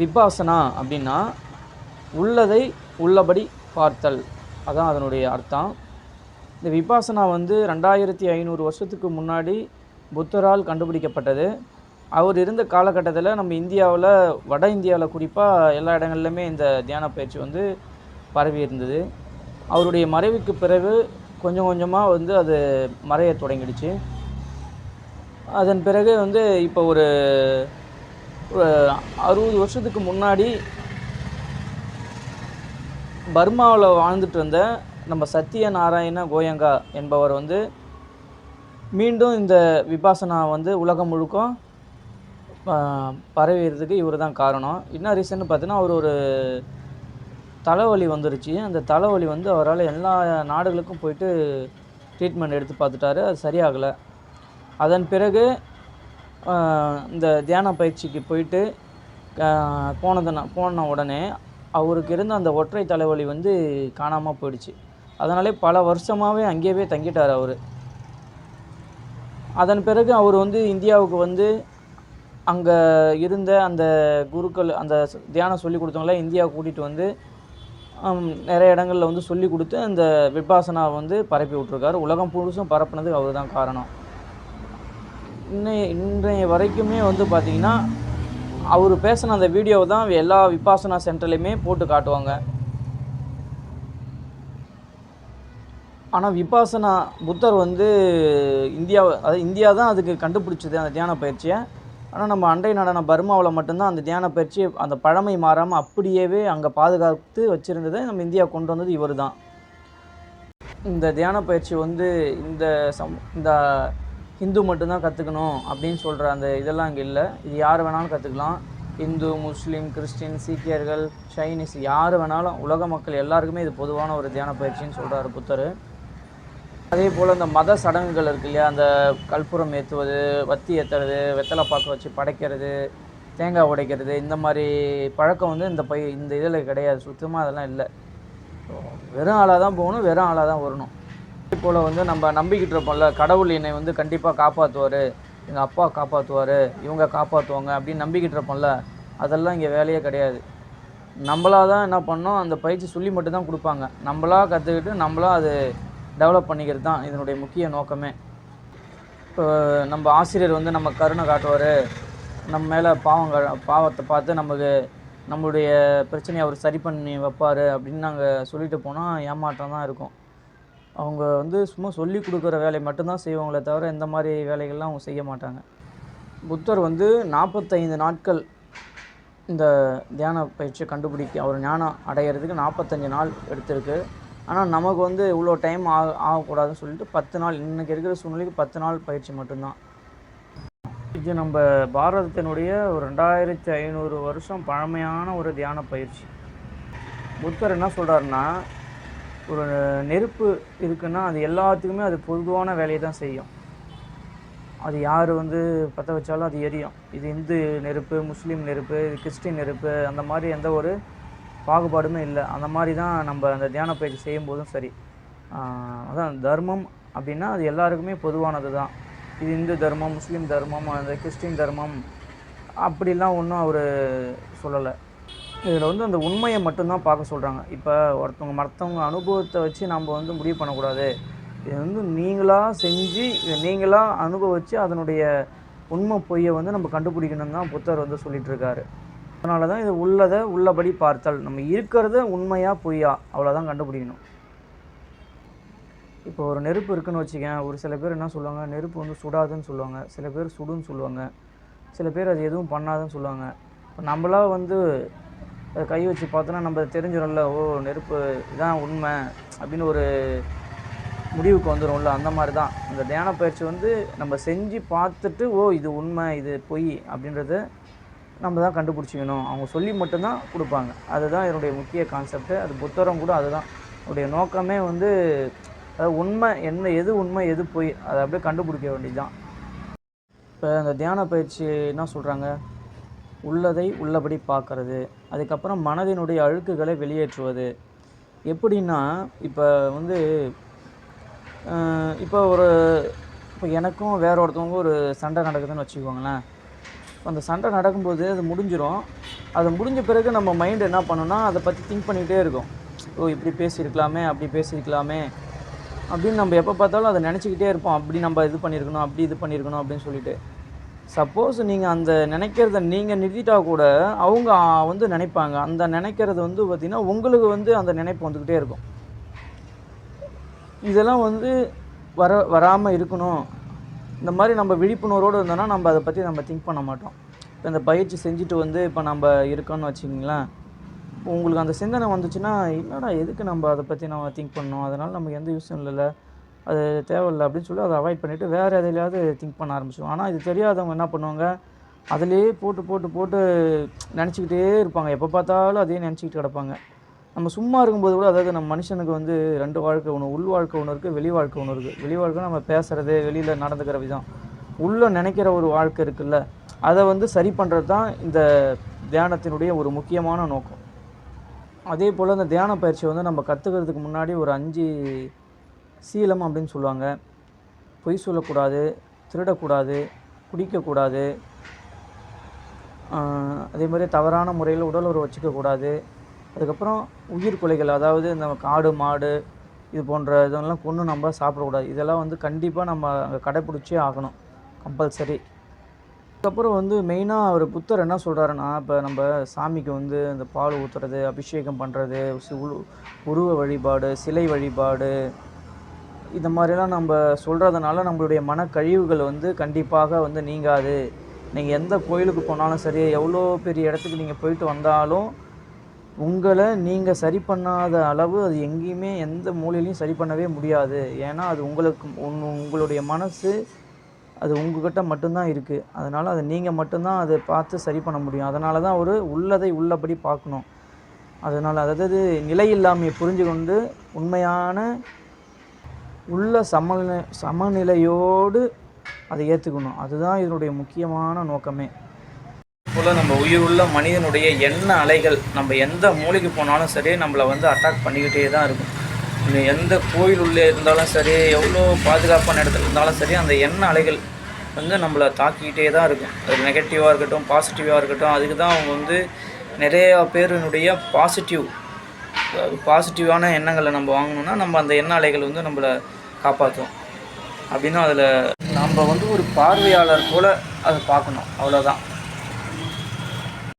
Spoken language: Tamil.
விபாசனா அப்படின்னா உள்ளதை உள்ளபடி பார்த்தல். அதான் அதனுடைய அர்த்தம். இந்த விபாசனா வந்து ரெண்டாயிரத்தி ஐநூறு வருஷத்துக்கு முன்னாடி புத்தரால் கண்டுபிடிக்கப்பட்டது. அவர் இருந்த காலகட்டத்தில் நம்ம இந்தியாவில் வட இந்தியாவில் குறிப்பாக எல்லா இடங்கள்லையுமே இந்த தியான பயிற்சி வந்து பரவி இருந்தது. அவருடைய மறைவுக்கு பிறகு கொஞ்சம் கொஞ்சமாக வந்து அது மறைய தொடங்கிடுச்சு. அதன் பிறகு வந்து இப்போ ஒரு அறுபது வருஷத்துக்கு முன்னாடி பர்மாவில் வாழ்ந்துட்டு இருந்த நம்ம சத்திய நாராயண கோயங்கா என்பவர் வந்து மீண்டும் இந்த விபாசனா வந்து உலகம் முழுக்கும் பரவிடுறதுக்கு இவர் தான் காரணம். என்ன ரீசன் பார்த்தீங்கன்னா அவர் ஒரு தலைவலி வந்துருச்சு. அந்த தலைவலி வந்து அவரால் எல்லா நாடுகளுக்கும் போயிட்டு ட்ரீட்மெண்ட் எடுத்து பார்த்துட்டாரு. அது சரியாகலை. அதன் பிறகு இந்த தியான பயிற்சிக்கு போயிட்டு ஆஹ், போன உடனே அவருக்கு இருந்த அந்த ஒற்றை தலைவலி வந்து காணாமல் போயிடுச்சு. அதனாலே பல வருஷமாகவே அங்கேயே தங்கிட்டார் அவர். அதன் பிறகு அவர் வந்து இந்தியாவுக்கு வந்து அங்கே இருந்த அந்த குருக்கள் அந்த தியானம் சொல்லி கொடுத்தவங்கள இந்தியா கூட்டிகிட்டு வந்து நிறைய இடங்களில் வந்து சொல்லி கொடுத்து அந்த விபாசனா வந்து பரப்பி விட்ருக்காரு உலகம் புதுசும் பரப்புனதுக்கு அவர் தான் காரணம். இன்னைய இன்றைய வரைக்குமே வந்து பார்த்திங்கன்னா அவர் பேசின அந்த வீடியோவை தான் எல்லா விபாசனா சென்டர்லையுமே போட்டு காட்டுவாங்க. ஆனால் விபாசனா புத்தர் வந்து இந்தியா அதாவது இந்தியா தான் அதுக்கு கண்டுபிடிச்சது அந்த தியான பயிற்சியை. ஆனால் நம்ம அண்டை நாடான பர்மாவில் மட்டும்தான் அந்த தியான பயிற்சி அந்த பழமை மாறாமல் அப்படியே அங்கே பாதுகாத்து வச்சுருந்ததை நம்ம இந்தியா கொண்டு வந்தது இவர் தான் இந்த தியான பயிற்சி வந்து இந்த சம் இந்த ஹிந்து மட்டும்தான் கற்றுக்கணும் அப்படின்னு சொல்கிற அந்த இதெல்லாம் அங்கே இல்லை. இது யார் வேணாலும் கற்றுக்கலாம் இந்து முஸ்லீம் கிறிஸ்டின் சீக்கியர்கள் சைனீஸ் யார் வேணாலும் உலக மக்கள் எல்லாருக்குமே இது பொதுவான ஒரு தியான பயிற்சின்னு சொல்கிறாரு புத்தர். அதே போல் இந்த மத சடங்குகள் இருக்கு இல்லையா? அந்த கற்பூரம் ஏற்றுவது வத்தி ஏற்றுறது வெத்தலை பாக்கு வச்சு படைக்கிறது தேங்காய் உடைக்கிறது இந்த மாதிரி பழக்கம் வந்து இந்த பை இந்த இதில் கிடையாது. சுத்தமாக அதெல்லாம் இல்லை. வெறும் ஆளாக தான் போகணும் வெறும் ஆளாக தான் வரணும். போல் வந்து நம்ம நம்பிக்கிட்டு இருப்போம்ல கடவுள் என்னை வந்து கண்டிப்பாக காப்பாற்றுவார் எங்கள் அப்பா காப்பாற்றுவார் இவங்க காப்பாற்றுவாங்க அப்படின்னு நம்பிக்கிட்டு இருப்போம்ல அதெல்லாம் இங்கே வேலையே கிடையாது. நம்மளா தான் என்ன பண்ணோம் அந்த பயிற்சி சொல்லி மட்டும்தான் கொடுப்பாங்க. நம்மளா கற்றுக்கிட்டு நம்மளா அது டெவலப் பண்ணிக்கிறது தான் இதனுடைய முக்கிய நோக்கமே. இப்போ நம்ம ஆசிரியர் வந்து நம்ம கருணை காட்டுவார் நம்ம மேலே பாவம் கா- பாவத்தை பார்த்து நமக்கு நம்மளுடைய பிரச்சனையை அவர் சரி பண்ணி வைப்பார் அப்படின்னு நாங்கள் சொல்லிட்டு போனால் ஏமாற்றம் தான் இருக்கும். அவங்க வந்து சும்மா சொல்லி கொடுக்குற வேலையை மட்டும்தான் செய்வாங்களே தவிர இந்த மாதிரி வேலைகள்லாம் அவங்க செய்ய மாட்டாங்க. புத்தர் வந்து நாற்பத்தைந்து நாட்கள் இந்த தியான பயிற்சியை கண்டுபிடிக்க அவர் ஞானம் அடையிறதுக்கு நாற்பத்தஞ்சு நாள் எடுத்திருக்கு. ஆனால் நமக்கு வந்து இவ்வளோ டைம் ஆக ஆகக்கூடாதுன்னு சொல்லிட்டு பத்து நாள் இன்றைக்கி இருக்கிற சூழ்நிலைக்கு பத்து நாள் பயிற்சி மட்டும்தான். இது நம்ம பாரதத்தினுடைய ஒரு ரெண்டாயிரத்தி ஐநூறு வருஷம் பழமையான ஒரு தியான பயிற்சி. புத்தர் என்ன சொல்கிறாருன்னா ஒரு நெருப்பு இருக்குன்னா அது எல்லாத்துக்குமே அது பொதுவான வேலையை தான் செய்யும். அது யார் வந்து பற்ற வச்சாலும் அது எரியும். இது இந்து நெருப்பு முஸ்லீம் நெருப்பு இது கிறிஸ்டின் நெருப்பு அந்த மாதிரி எந்த ஒரு பாகுபாடுமே இல்லை. அந்த மாதிரி தான் நம்ம அந்த தியான பயிற்சி செய்யும்போதும் சரி. அதான் தர்மம் அப்படின்னா அது எல்லாருக்குமே பொதுவானது தான். இது இந்து தர்மம் முஸ்லீம் தர்மம் அந்த கிறிஸ்டின் தர்மம் அப்படிலாம் ஒன்றும் அவர் சொல்லலை. இதில் வந்து அந்த உண்மையை மட்டும்தான் பார்க்க சொல்கிறாங்க இப்போ ஒருத்தவங்க மற்றவங்க அனுபவத்தை வச்சு நம்ம வந்து முடிவு பண்ணக்கூடாது. இது வந்து நீங்களாக செஞ்சு இதை நீங்களாக அனுபவித்து அதனுடைய உண்மை பொய்யை வந்து நம்ம கண்டுபிடிக்கணும் தான் புத்தர் வந்து சொல்லிட்டு இருக்காரு அதனால தான் இது உள்ளதை உள்ளபடி பார்த்தல். நம்ம இருக்கிறத உண்மையாக பொய்யா அவ்வளோதான் கண்டுபிடிக்கணும். இப்போ ஒரு நெருப்பு இருக்குன்னு வச்சுக்கேன். ஒரு சில பேர் என்ன சொல்லுவாங்க? நெருப்பு வந்து சுடாதுன்னு சொல்லுவாங்க. சில பேர் சுடுன்னு சொல்லுவாங்க. சில பேர் அது எதுவும் பண்ணாதுன்னு சொல்லுவாங்க. இப்போ நம்மளா வந்து கை வச்சு பார்த்தோன்னா நம்ம தெரிஞ்சிடும்ல ஓ நெருப்பு இதான் உண்மை அப்படின்னு ஒரு முடிவுக்கு வந்துடும்ல அந்த மாதிரி தான் இந்த தியான பயிற்சி வந்து நம்ம செஞ்சு பார்த்துட்டு ஓ இது உண்மை இது பொய் அப்படின்றத நம்ம தான் கண்டுபிடிச்சிக்கணும். அவங்க சொல்லி மட்டும்தான் கொடுப்பாங்க. அதுதான் என்னுடைய முக்கிய கான்செப்ட் அது புத்தரம் கூட அதுதான். என்னுடைய நோக்கமே வந்து அதாவது உண்மை என்ன எது உண்மை எது பொய் அதை அப்படியே கண்டுபிடிக்க வேண்டியதுதான். இப்போ அந்த தியான பயிற்சி என்ன சொல்கிறாங்க உள்ளதை உள்ளபடி பார்க்கறது. அதுக்கப்புறம் மனதினுடைய அழுக்குகளை வெளியேற்றுவது. எப்படின்னா இப்போ வந்து இப்போ ஒரு இப்போ எனக்கும் வேற ஒருத்தவங்க ஒரு சண்டை நடக்குதுன்னு வச்சுக்கோங்களேன். அந்த சண்டை நடக்கும்போது அது முடிஞ்சிடும் அது முடிஞ்ச பிறகு நம்ம மைண்டு என்ன பண்ணுன்னா அதை பற்றி திங்க் பண்ணிகிட்டே இருக்கும். ஓ இப்படி பேசியிருக்கலாமே அப்படி பேசியிருக்கலாமே. அப்படின்னு நம்ம எப்போ பார்த்தாலும் அதை நினச்சிக்கிட்டே இருப்போம். அப்படி நம்ம இது பண்ணியிருக்கணும் அப்படி இது பண்ணியிருக்கணும் அப்படின்னு சொல்லிட்டு. சப்போஸ் நீங்கள் அந்த நினைக்கிறத நீங்கள் நிறுத்திட்டா கூட அவங்க வந்து நினைப்பாங்க. அந்த நினைக்கிறது வந்து பார்த்திங்கன்னா உங்களுக்கு வந்து அந்த நினைப்பு வந்துக்கிட்டே இருக்கும். இதெல்லாம் வந்து வர வராமல் இருக்கணும். இந்த மாதிரி நம்ம விழிப்புணர்வோடு இருந்தோம்னா நம்ம அதை பற்றி நம்ம திங்க் பண்ண மாட்டோம். இப்போ இந்த பயிற்சி செஞ்சுட்டு வந்து இப்போ நம்ம இருக்கோம்னு வச்சுக்கிங்களேன். இப்போ உங்களுக்கு அந்த சிந்தனை வந்துச்சுன்னா என்னடா எதுக்கு நம்ம அதை பற்றி நம்ம திங்க் பண்ணோம்? அதனால் நமக்கு எந்த யூஸும் இல்லைல்ல. அது தேவையில்லை அப்படின்னு சொல்லி அதை அவாய்ட் பண்ணிவிட்டு வேறு எதுலையாவது திங்க் பண்ண ஆரம்பிச்சிடும் ஆனால் இது தெரியாதவங்க என்ன பண்ணுவாங்க? அதிலே போட்டு போட்டு போட்டு நினச்சிக்கிட்டே இருப்பாங்க. எப்போ பார்த்தாலும் அதே நினச்சிக்கிட்டு கிடப்பாங்க. நம்ம சும்மா இருக்கும்போது கூட அதாவது நம்ம மனுஷனுக்கு வந்து ரெண்டு வாழ்க்கை ஒன்று உள் வாழ்க்கை ஒன்று இருக்குது வெளி வாழ்க்கை ஒன்று இருக்குது வெளி வாழ்க்கை நம்ம பேசுகிறது வெளியில் நடந்துக்கிற விதம். உள்ளே நினைக்கிற ஒரு வாழ்க்கை இருக்குல்ல அதை வந்து சரி பண்ணுறது தான் இந்த தியானத்தினுடைய ஒரு முக்கியமான நோக்கம். அதே போல் இந்த தியான பயிற்சி வந்து நம்ம கற்றுக்கிறதுக்கு முன்னாடி ஒரு அஞ்சு சீலம் அப்படின்னு சொல்லுவாங்க. பொய் சொல்லக்கூடாது திருடக்கூடாது குடிக்கக்கூடாது அதே மாதிரி தவறான முறையில் உடல் உறவு வச்சுக்கக்கூடாது. அதுக்கப்புறம் உயிர் கொலைகள் அதாவது இந்த காடு மாடு இது போன்ற இதெல்லாம் கொண்டு நம்ம சாப்பிடக்கூடாது. இதெல்லாம் வந்து கண்டிப்பாக நம்ம அங்கே கடைப்பிடிச்சே ஆகணும். கம்பல்சரி. அதுக்கப்புறம் வந்து மெயினாக அவர் புத்தர் என்ன சொல்கிறாருன்னா இப்போ நம்ம சாமிக்கு வந்து இந்த பால் ஊற்றுறது அபிஷேகம் பண்ணுறது உருவ வழிபாடு சிலை வழிபாடு இந்த மாதிரிலாம் நம்ம சொல்கிறதுனால நம்மளுடைய மனக்கழிவுகள் வந்து கண்டிப்பாக வந்து நீங்காது. நீங்கள் எந்த கோயிலுக்கு போனாலும் சரி எவ்வளோ பெரிய இடத்துக்கு நீங்கள் போயிட்டு வந்தாலும் உங்களை நீங்கள் சரி பண்ணாத அளவு அது எங்கேயுமே எந்த மூலையிலையும் சரி பண்ணவே முடியாது. ஏன்னா அது உங்களுக்கு உங்க- உங்களுடைய மனசு அது உங்ககிட்ட மட்டும்தான் இருக்குது அதனால் அதை நீங்கள் மட்டும்தான் அதை பார்த்து சரி பண்ண முடியும். அதனால தான் ஒரு உள்ளதை உள்ளபடி பார்க்கணும். அதனால் அதாவது நிலையில்லாமையை புரிஞ்சு கொண்டு உண்மையான உள்ள சமநிலை சமநிலையோடு அதை ஏற்றுக்கணும் அதுதான் இதனுடைய முக்கியமான நோக்கமே. போல் நம்ம உயிர் உள்ள மனிதனுடைய எண்ண அலைகள் நம்ம எந்த மூலைக்கு போனாலும் சரி நம்மளை வந்து அட்டாக் பண்ணிக்கிட்டே தான் இருக்கும். எந்த கோயில் உள்ளே இருந்தாலும் சரி எவ்வளோ பாதுகாப்பான இடத்துல இருந்தாலும் சரி அந்த எண்ண அலைகள் வந்து நம்மளை தாக்கிக்கிட்டே தான் இருக்கும். அது நெகட்டிவாக இருக்கட்டும் பாசிட்டிவாக இருக்கட்டும் அதுக்கு தான் அவங்க வந்து நிறையா பேருனுடைய பாசிட்டிவ் பாசிட்டிவான எண்ணங்களை நம்ம வாங்கணும்னா நம்ம அந்த எண்ண அலைகள் வந்து நம்மளை காப்பாற்றும் அப்படின்னா அதில் நம்ம வந்து ஒரு பார்வையாளர் போல் அதை பார்க்கணும். அவ்வளோதான்